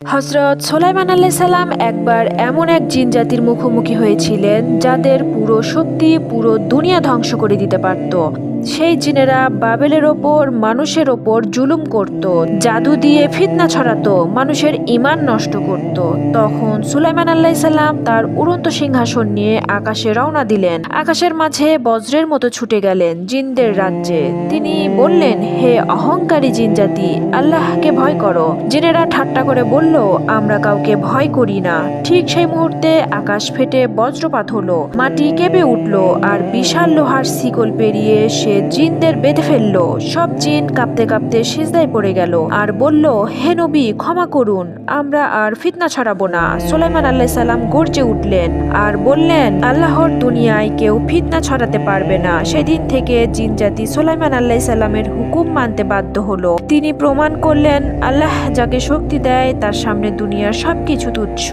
হজরত সোলাইমান আল্লাহ সাল্লাম একবার এমন এক জিন জাতির মুখোমুখি হয়েছিলেন যাদের পুরো শক্তি পুরো দুনিয়া ধ্বংস করে দিতে পারত। সেই জিনেরা বাবেলের ওপর, মানুষের ওপর জুলুম করত, জাদু দিয়ে ফিতনা ছড়াতো, মানুষের ইমান নষ্ট করত। তখন সুলাইমান আল্লাহ সাল্লাম তার উড়ন্ত সিংহাসন নিয়ে আকাশে রওনা দিলেন। আকাশের মাঝে বজ্রের মতো ছুটে গেলেন জিনদের রাজ্যে। তিনি বললেন, হে অহংকারী জিন জাতি আল্লাহকে ভয় করো। জিনেরা ঠাট্টা করে বলল আমরা কাউকে ভয় করি না। ঠিক সেই মুহূর্তে আকাশ ফেটে বজ্রপাত হলো, মাটি কেঁপে উঠল, আর বিশাল লোহার শিকল পেরিয়ে সে জিনদের বেঁধে ফেলল। সব জিন কাঁপতে কাঁপতে সিজদায় পড়ে গেল আর বলল, হে নবী, ক্ষমা করুন, আমরা আর ফিতনা ছড়াবো না। সুলাইমান আল্লাহ সাল্লাম গর্জে উঠলেন আর বললেন, আল্লাহর দুনিয়ায় কেউ ফিতনা ছড়াতে পারবে না। সেদিন থেকে জিন জাতি সোলাইমান আল্লাহ সাল্লামের হুকুম মানতে বাধ্য হলো। তিনি প্রমাণ করলেন, আল্লাহ যাকে শক্তি দেয়, তার সামনে দুনিয়ার সবকিছু তুচ্ছ